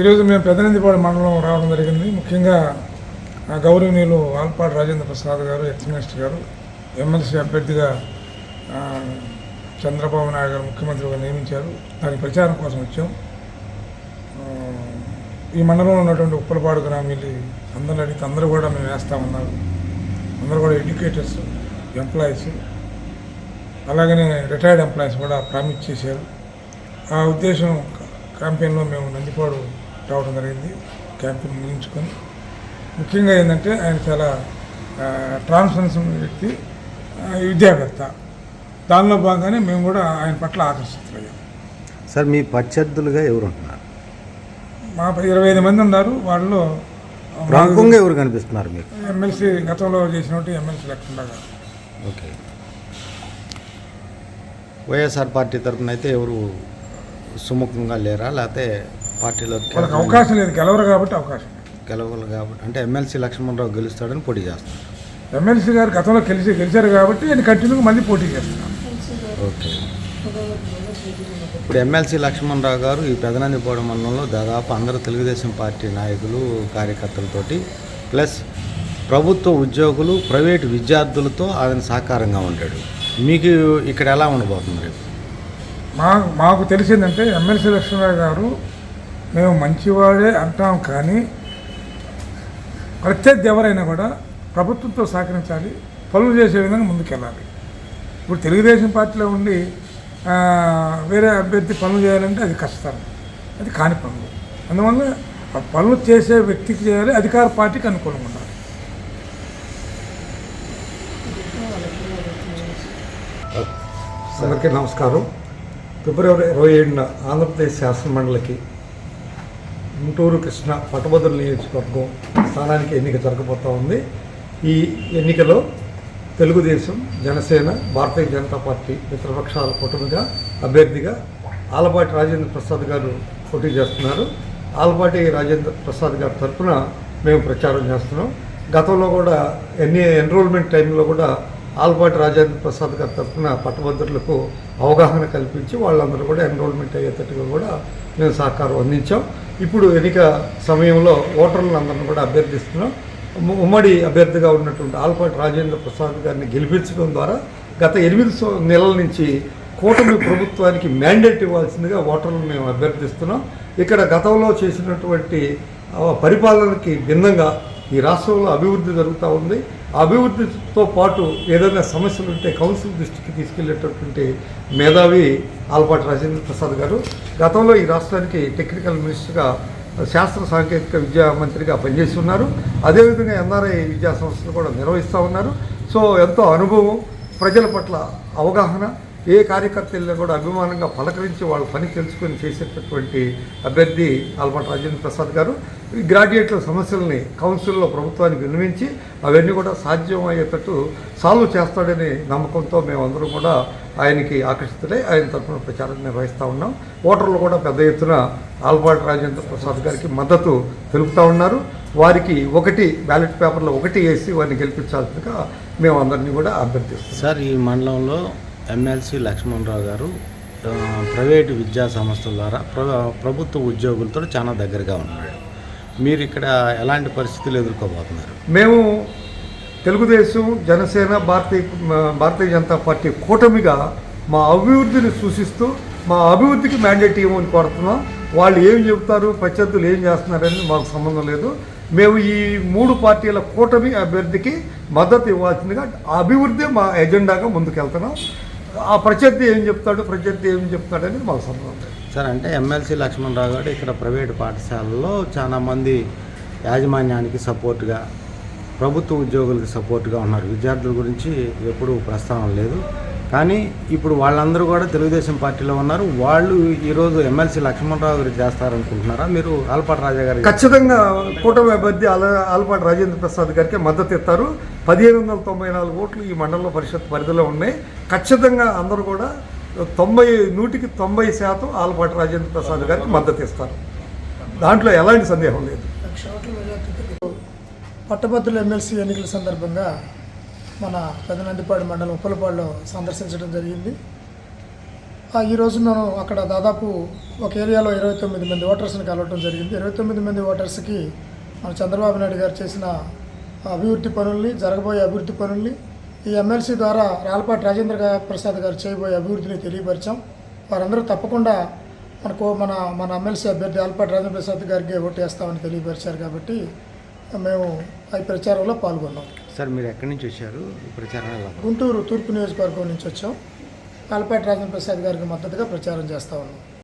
ఈరోజు మేము పెదనందిపాడు మండలం రావడం జరిగింది. ముఖ్యంగా ఆ గౌరవనీయులు ఆల్పాటి రాజేంద్ర ప్రసాద్ గారు ఎక్స్ మినిస్టర్ గారు ఎమ్మెల్సీ అభ్యర్థిగా చంద్రబాబు నాయుడు గారు ముఖ్యమంత్రిగా నియమించారు. దాని ప్రచారం కోసం వచ్చాం. ఈ మండలంలో ఉన్నటువంటి ఉప్పలపాడు గ్రామీలు అందరూ అడిగితే అందరూ కూడా మేము వేస్తామన్నారు. అందరూ కూడా ఎడ్యుకేటర్స్ ఎంప్లాయీస్ అలాగనే రిటైర్డ్ ఎంప్లాయీస్ కూడా ప్రామిస్ చేశారు. ఆ ఉద్దేశం క్యాంపెయిన్లో మేము నందిపాడు రావడం జరిగింది క్యాంపెయిన్ ముగించుకొని. ముఖ్యంగా ఏంటంటే ఆయన చాలా ట్రాన్స్ఫరెన్స్ వ్యక్తి విద్యావేత్త. దానిలో భాగంగానే మేము కూడా ఆయన పట్ల ఆకర్షితులయ్యాం సార్ మీ ప్రత్యర్థులుగా ఎవరు ఉంటున్నారు మా ఇరవై ఐదు మంది ఉన్నారు. వాళ్ళలో ప్రముఖంగా ఎవరు కనిపిస్తున్నారు మీకు? ఎమ్మెల్సీ గతంలో చేసినట్టు ఎమ్మెల్సీ లక్ష్మణ గారు. ఓకే. వైఎస్ఆర్ పార్టీ తరఫున అయితే ఎవరు సుముఖంగా లేరా? లేకపోతే పార్టీలో వాళ్ళకి అవకాశం లేదు. గెలవరు కాబట్టి అవకాశం. గెలవలు కాబట్టి అంటే ఎమ్మెల్సీ లక్ష్మణరావు గెలుస్తాడని పోటీ చేస్తున్నారు. ఎమ్మెల్సీ గారు గతంలో గెలిచి గెలిచారు కాబట్టి ఆయన కంటిన్యూగా మళ్ళీ పోటీ చేస్తున్నారు. ఓకే. ఇప్పుడు ఎమ్మెల్సీ లక్ష్మణరావు గారు ఈ పెదనందిపాడు మండలంలో దాదాపు అందరూ తెలుగుదేశం పార్టీ నాయకులు కార్యకర్తలతోటి ప్లస్ ప్రభుత్వ ఉద్యోగులు ప్రైవేటు విద్యార్థులతో ఆయన సహకారంగా ఉంటాడు. మీకు ఇక్కడ ఎలా ఉండబోతుంది రేపు? మా మాకు తెలిసిందంటే ఎమ్మెల్సీ లక్ష్మీరావు గారు మేము మంచివాడే అంటాం కానీ ప్రత్యర్థి ఎవరైనా కూడా ప్రభుత్వంతో సహకరించాలి పనులు చేసే విధంగా ముందుకెళ్ళాలి. ఇప్పుడు తెలుగుదేశం పార్టీలో ఉండి వేరే అభ్యర్థి పనులు చేయాలంటే అది కష్టం. అది కాని పనులు. అందువల్ల ఆ పనులు చేసే వ్యక్తికి చేయాలి అధికార పార్టీకి అనుకూలంగా ఉండాలి. అందరికీ నమస్కారం. ఫిబ్రవరి ఇరవై ఏడున ఆంధ్రప్రదేశ్ శాసన మండలికి గుంటూరు కృష్ణ పట్టభద్రుల నియోజకవర్గం స్థానానికి ఎన్నిక జరగబోతూ ఉంది. ఈ ఎన్నికలో తెలుగుదేశం జనసేన భారతీయ జనతా పార్టీ మిత్రపక్షాల కూటమిగా అభ్యర్థిగా ఆలపాటి రాజేంద్ర ప్రసాద్ గారు పోటీ చేస్తున్నారు. ఆలపాటి రాజేంద్ర ప్రసాద్ గారి తరఫున మేము ప్రచారం చేస్తున్నాం. గతంలో కూడా ఎన్ని ఎన్రోల్మెంట్ టైంలో కూడా ఆల్పాటి రాజేంద్ర ప్రసాద్ గారి తరఫున పట్టభద్రులకు అవగాహన కల్పించి వాళ్ళందరూ కూడా ఎన్రోల్మెంట్ అయ్యేటట్టుగా కూడా మేము సహకారం అందించాం. ఇప్పుడు ఎన్నిక సమయంలో ఓటర్లందరిని కూడా అభ్యర్థిస్తున్నాం. ఉమ్మడి అభ్యర్థిగా ఉన్నటువంటి ఆల్పాటి రాజేంద్ర ప్రసాద్ గారిని గెలిపించడం ద్వారా గత ఎనిమిది నెలల నుంచి కూటమి ప్రభుత్వానికి మ్యాండేట్ ఇవ్వాల్సిందిగా ఓటర్లను మేము అభ్యర్థిస్తున్నాం. ఇక్కడ గతంలో చేసినటువంటి పరిపాలనకి భిన్నంగా ఈ రాష్ట్రంలో అభివృద్ధి జరుగుతూ ఉంది. అభివృద్ధితో పాటు ఏదైనా సమస్యలు ఉంటే కౌన్సిల్ దృష్టికి తీసుకెళ్ళేటటువంటి మేధావి ఆల్పాటి రాజేంద్ర ప్రసాద్ గారు. గతంలో ఈ రాష్ట్రానికి టెక్నికల్ మినిస్టర్గా శాస్త్ర సాంకేతిక విద్యా మంత్రిగా పనిచేసి ఉన్నారు అదేవిధంగా ఎన్ఆర్ఐ విద్యా సంస్థలు కూడా నిర్వహిస్తూ ఉన్నారు. సో ఎంతో అనుభవం ప్రజల పట్ల అవగాహన ఏ కార్యకర్తలను కూడా అభిమానంగా పలకరించి వాళ్ళ పని తెలుసుకొని చేసేటటువంటి అభ్యర్థి ఆల్పాటి రాజేంద్ర ప్రసాద్ గారు. ఈ గ్రాడ్యుయేట్ల సమస్యల్ని కౌన్సిల్లో ప్రభుత్వానికి విన్నవించి అవన్నీ కూడా సాధ్యం అయ్యేటట్టు సాల్వ్ చేస్తాడనే నమ్మకంతో మేమందరం కూడా ఆయనకి ఆకర్షితులై ఆయన తరఫున ప్రచారం నిర్వహిస్తూ ఉన్నాం. ఓటర్లు కూడా పెద్ద ఎత్తున ఆల్పాటి రాజేంద్ర ప్రసాద్ గారికి మద్దతు తెలుపుతూ ఉన్నారు. వారికి ఒకటి బ్యాలెట్ పేపర్లో ఒకటి వేసి వారిని గెలిపించాల్సిందిగా మేము అందరినీ కూడా అభ్యర్థిస్తాం సార్ ఈ మండలంలో ఎమ్మెల్సీ లక్ష్మణరావు గారు ప్రైవేటు విద్యా సంస్థల ద్వారా ప్రభుత్వ ఉద్యోగులతో చాలా దగ్గరగా ఉన్నాడు మీరు ఇక్కడ ఎలాంటి పరిస్థితులు ఎదుర్కోబోతున్నారు? మేము తెలుగుదేశం జనసేన భారతీయ భారతీయ జనతా పార్టీ కూటమిగా మా అభివృద్ధిని సూచిస్తూ మా అభివృద్ధికి మ్యాండేట్ ఇవ్వమని కోరుతున్నాం. వాళ్ళు ఏం చెబుతారు ప్రత్యర్థులు ఏం చేస్తున్నారని మాకు సంబంధం లేదు. మేము ఈ మూడు పార్టీల కూటమి అభ్యర్థికి మద్దతు ఇవ్వాల్సిందిగా అభివృద్ధి మా ఎజెండాగా ముందుకెళ్తున్నాం. ఆ ప్రత్యర్థి ఏం చెప్తాడు ప్రత్యర్థి ఏం చెప్తాడని మాకు సంబంధం సార్ అంటే ఎమ్మెల్సీ లక్ష్మణరావు గారు ఇక్కడ ప్రైవేటు పాఠశాలల్లో చాలా మంది యాజమాన్యానికి సపోర్ట్గా ప్రభుత్వ ఉద్యోగులకు సపోర్ట్గా ఉన్నారు. విద్యార్థుల గురించి ఎప్పుడూ ప్రస్తావన లేదు. కానీ ఇప్పుడు వాళ్ళందరూ కూడా తెలుగుదేశం పార్టీలో ఉన్నారు. వాళ్ళు ఈరోజు ఎమ్మెల్సీ లక్ష్మణరావు గారు చేస్తారనుకుంటున్నారా? మీరు ఆల్పాటి రాజా గారు ఖచ్చితంగా కూటమి అభ్యర్థి ఆల ఆలపాటి రాజేంద్ర ప్రసాద్ గారికి మద్దతు ఇస్తారు. పదిహేను వందల తొంభై నాలుగు ఓట్లు ఈ మండల పరిషత్ పరిధిలో ఉన్నాయి. ఖచ్చితంగా అందరూ కూడా తొంభై నూటికి తొంభై శాతం ఆలపాటి రాజేంద్ర ప్రసాద్ గారికి మద్దతు ఇస్తారు. దాంట్లో ఎలాంటి సందేహం లేదు. పట్టభద్రుల ఎమ్మెల్సీ ఎన్నికల సందర్భంగా మన పెద్దనందిపాడి మండలం ఉప్పులపాడులో సందర్శించడం జరిగింది. ఈరోజు మనం అక్కడ దాదాపు ఒక ఏరియాలో ఇరవై తొమ్మిది మంది ఓటర్స్ని కలవటం జరిగింది. ఇరవై తొమ్మిది మంది ఓటర్స్కి మన చంద్రబాబు నాయుడు గారు చేసిన అభివృద్ధి పనుల్ని జరగబోయే అభివృద్ధి పనుల్ని ఈ ఎమ్మెల్సీ ద్వారా రాలపాటి రాజేంద్ర ప్రసాద్ గారు చేయబోయే అభివృద్ధిని తెలియపరిచాం. వారందరూ తప్పకుండా మనకు మన మన ఎమ్మెల్సీ అభ్యర్థి ఆలపాటి రాజేంద్ర ప్రసాద్ గారికి ఓటు వేస్తామని తెలియపరిచారు కాబట్టి మేము ఈ ప్రచారంలో పాల్గొన్నాం. సార్ మీరు ఎక్కడి నుంచి వచ్చారు? గుంటూరు తూర్పు నియోజకవర్గం నుంచి వచ్చాం. ఆలపాటి రాజేంద్ర ప్రసాద్ గారికి మద్దతుగా ప్రచారం చేస్తా ఉన్నాం.